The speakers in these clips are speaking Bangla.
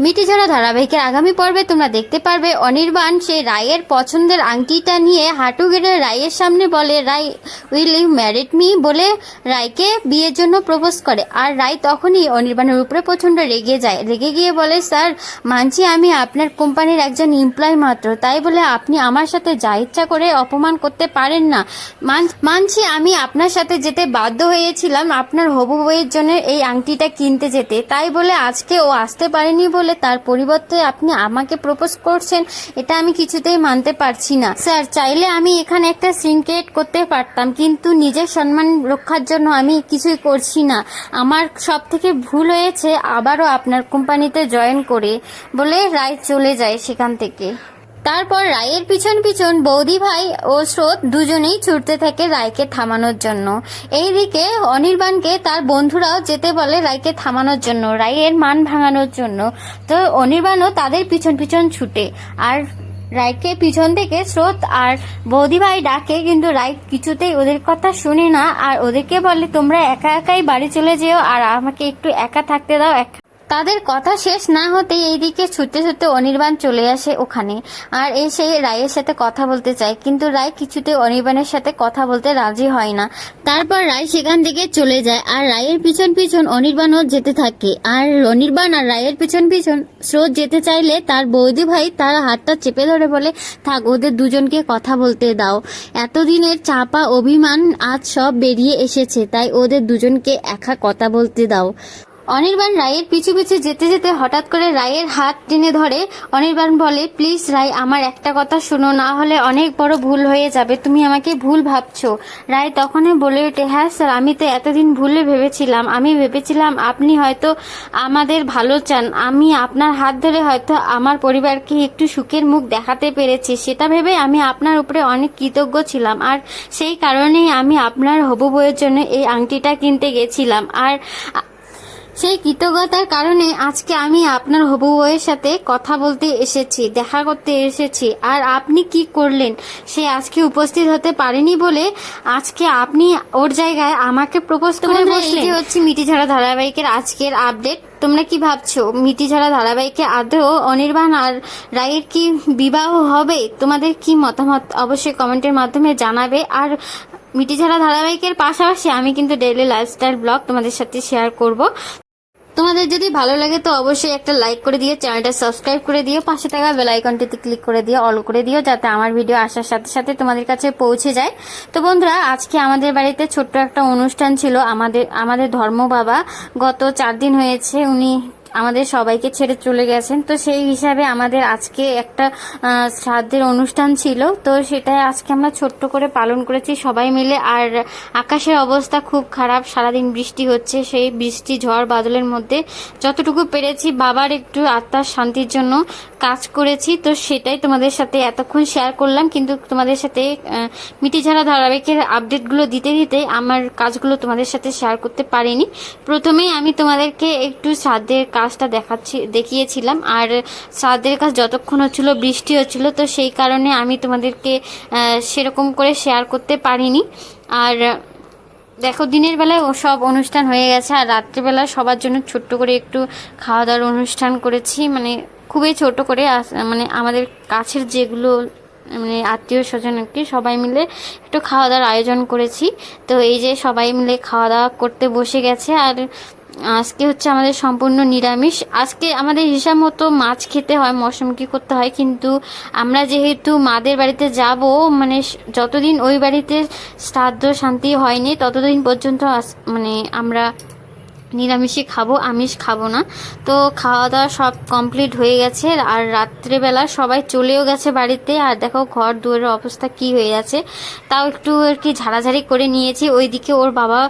মিটিঝরা ধারাবাহিকের আগামী পর্বে তোমরা দেখতে পারবে, অনির্বাণ সেই রায়ের পছন্দের আংটিটা নিয়ে হাঁটু গেড়ে রায়ের সামনে বলে Rai will you married me বলে রায়কে বিয়ের জন্য প্রপোজ করে। আর রায় তখনই অনির্বাণের উপরে প্রচণ্ড রেগে যায়। রেগে গিয়ে বলে, স্যার, মানছি আমি আপনার কোম্পানির একজন এমপ্লয় মাত্র। তাই বলে আপনি আমার সাথে যা ইচ্ছা করে অপমান করতে পারেন না। মান- মানছি আমি আপনার সাথে যেতে বাধ্য হয়েছিলাম আপনার হবু বইয়ের জন্য এই আংটিটা কিনতে যেতে। তাই বলে আজকে ও আসতে পারেনি বলে তার পরিবর্তে আপনি আমাকে প্রপোজ করছেন, এটা আমি কিছুতেই মানতে পারছি না। স্যার চাইলে আমি এখানে একটা সিনক্রেট করতে পারতাম, কিন্তু নিজের সম্মান রক্ষার জন্য আমি কিছুই করছি না। আমার সব থেকে ভুল হয়েছে, আবারও আপনার কোম্পানিতে জয়েন করে বলে রায় চলে যায় সেখান থেকে। তারপর রায়ের পিছন পিছন বৌদি ভাই ও স্রোত দুজনেই ছুটতে থাকে রায়কে থামানোর জন্য। এইদিকে অনির্বাণকে তার বন্ধুরাও যেতে বলে রায়কে থামানোর জন্য, রায়ের মান ভাঙানোর জন্য। তো অনির্বাণও তাদের পিছন পিছন ছুটে। আর রায়কে পিছন থেকে স্রোত আর বৌদি ভাই ডাকে, কিন্তু রায় কিছুতেই ওদের কথা শুনে না, আর ওদেরকে বলে, তোমরা একা একাই বাড়ি চলে যেও, আর আমাকে একটু একা থাকতে দাও, একা তাদের কথা শেষ না হতেই এইদিকে ছুটতে ছুটতে অনির্বাণ চলে আসে ওখানে। আর এসে রায়ের সাথে কথা বলতে চায়, কিন্তু রায় কিছুতে অনির্বাণের সাথে কথা বলতে রাজি হয় না। তারপর রায় সেখান থেকে চলে যায়, আর রায়ের পিছন পিছন অনির্বাণও যেতে থাকে। আর অনির্বাণ আর রায়ের পিছন পিছন স্রোত যেতে চাইলে তার বৌদি ভাই তার হাতটা চেপে ধরে বলে, থাক, ওদের দুজনকে কথা বলতে দাও। এতদিনের চাপা অভিমান আজ সব বেরিয়ে এসেছে, তাই ওদের দুজনকে একা কথা বলতে দাও। অনির্বাণ রায়ের পিছু পিছু যেতে যেতে হঠাৎ করে রায়ের হাত টেনে ধরে। অনির্বাণ বলে, প্লিজ রায়, আমার একটা কথা শোনো, না হলে অনেক বড় ভুল হয়ে যাবে। তুমি আমাকে ভুল ভাবছ। রায় তখনই বলে ওঠে হ্যাঁ স্যার, আমি তো এতদিন ভুলে ভেবেছিলাম। আমি ভেবেছিলাম আপনি হয়তো আমাদের ভালো চান। আমি আপনার হাত ধরে হয়তো আমার পরিবারকে একটু সুখের মুখ দেখাতে পেরেছি। সেটা ভেবে আমি আপনার উপরে অনেক কৃতজ্ঞ ছিলাম। আর সেই কারণেই আমি আপনার হবু বইয়ের জন্য এই আংটিটা কিনতে গেছিলাম। আর সেই কৃতজ্ঞতার কারণে আজকে আমি আপনার হবু বউয়ের সাথে কথা বলতে এসেছি দেখা করতে এসেছি। আর আপনি কি করলেন? সে আজকে উপস্থিত হতে পারেনি বলে আজকে আপনি ওর জায়গায় আমাকে প্রপোজ করে বসলেন। হচ্ছে মিটিঝাড়া ধারাবাহিকের আজকের আপডেট তোমরা কি ভাবছ? মিটিঝাড়া ধারাবাহিকে আদৌ অনির্বাণ আর রায়ের কি বিবাহ হবে? তোমাদের কি মতামত? অবশ্যই কমেন্টের মাধ্যমে জানাবে। আর মিটিঝাড়া ধারাবাহিকের পাশাপাশি আমি কিন্তু ডেইলি লাইফস্টাইল ব্লগ তোমাদের সাথে শেয়ার করব। তোমাদের যদি ভালো লাগে তো অবশ্যই একটা লাইক করে দিও চ্যানেলটা সাবস্ক্রাইব করে দিও, পাশে থাকা বেল আইকনটিতে ক্লিক করে দিও অল করে দিও, যাতে আমার ভিডিও আসার সাথে সাথে তোমাদের কাছে পৌঁছে যায়। তো বন্ধুরা, আজকে আমাদের বাড়িতে ছোট্ট একটা অনুষ্ঠান ছিল। আমাদের আমাদের ধর্ম বাবা গত চার দিন হয়েছে, উনি আমাদের সবাইকে ছেড়ে চলে গেছেন। তো সেই হিসাবে আমাদের আজকে একটা শ্রাদ্ধের অনুষ্ঠান ছিল। তো সেটাই আজকে আমরা ছোট্ট করে পালন করেছি সবাই মিলে। আর আকাশের অবস্থা খুব খারাপ, সারাদিন বৃষ্টি হচ্ছে। সেই বৃষ্টি, ঝড়, বাদলের মধ্যে যতটুকু পেরেছি বাবার একটু আত্মার শান্তির জন্য কাজ করেছি। তো সেটাই তোমাদের সাথে এতক্ষণ শেয়ার করলাম। কিন্তু তোমাদের সাথে মিটিঝাড়া ধারাবাহিকের আপডেটগুলো দিতে দিতে আমার কাজগুলো তোমাদের সাথে শেয়ার করতে পারিনি। প্রথমেই আমি তোমাদেরকে একটু শ্রাদ্ধের কাজটা দেখাচ্ছি, দেখিয়েছিলাম। আর শ্রাদ্ধের কাজ যতক্ষণ হচ্ছিল, বৃষ্টি হচ্ছিল, তো সেই কারণে আমি তোমাদেরকে সেরকম করে শেয়ার করতে পারিনি। আর দেখো, দিনের বেলায় সব অনুষ্ঠান হয়ে গেছে, আর রাত্রিবেলা সবার জন্য ছোট্ট করে একটু খাওয়া দাওয়ার অনুষ্ঠান করেছি। মানে খুবই ছোট করে মানে আমাদের কাছের যেগুলো মানে আত্মীয় স্বজন আর কি সবাই মিলে একটু খাওয়া দাওয়ার আয়োজন করেছি। তো এই যে সবাই মিলে খাওয়া দাওয়া করতে বসে গেছে আর আজকে হচ্ছে আমাদের সম্পূর্ণ নিরামিষ। আজকে আমাদের হিসাব মতো মাছ খেতে হয় মশমুখী করতে হয়, কিন্তু আমরা যেহেতু মাদের বাড়িতে যাব মানে যতদিন ওই বাড়িতে শ্রাদ্ধ শান্তি হয়নি, ততদিন পর্যন্ত মানে আমরা নিরামিষই খাব আমিষ খাব না। তো খাওয়া দাওয়া সব কমপ্লিট হয়ে গেছে। আর রাত্রেবেলা সবাই চলেও গেছে বাড়িতে। আর দেখো ঘর দুয়ারের অবস্থা কি হয়ে আছে। তাও একটু আর কি ঝাড়াঝাড়ি করে নিয়েছি। ওইদিকে ওর বাবা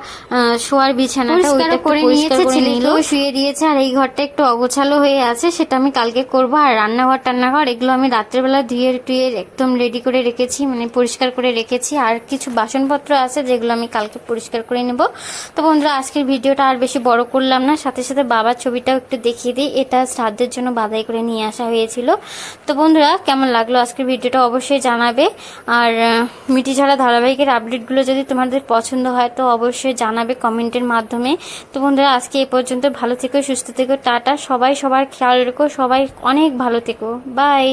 শোয়ার বিছানাটা ওইটা করে নিয়েছে, ছেলেকেও। শুয়ে দিয়েছে। আর এই ঘরটা একটু অগোছালো হয়ে আছে সেটা আমি কালকে করব। আর রান্নাঘর টান্নাঘর এগুলো আমি রাত্রেবেলা ধুয়ে টুয়ে একদম রেডি করে রেখেছি মানে পরিষ্কার করে রেখেছি। আর কিছু বাসনপত্র আছে যেগুলো আমি কালকে পরিষ্কার করে নেব। তো বন্ধুরা আজকের ভিডিওটা আর বেশি বড় বড় করলাম না, সাথে সাথে বাবার ছবিটাও একটু দেখিয়ে দিই। এটা শ্রাদ্ধের জন্য বাধাই করে নিয়ে আসা হয়েছিল। তো বন্ধুরা, কেমন লাগল আজকের ভিডিওটা অবশ্যই জানাবে। আর মিটি ছাড়া ধারাবাহিকের আপডেটগুলো যদি তোমাদের পছন্দ হয়, তো অবশ্যই জানাবে কমেন্টের মাধ্যমে। তো বন্ধুরা, আজকে এ পর্যন্ত। ভালো থেকো, সুস্থ থেকো, টাটা। সবাই সবার খেয়াল রেখো, সবাই অনেক ভালো থেকো। বাই।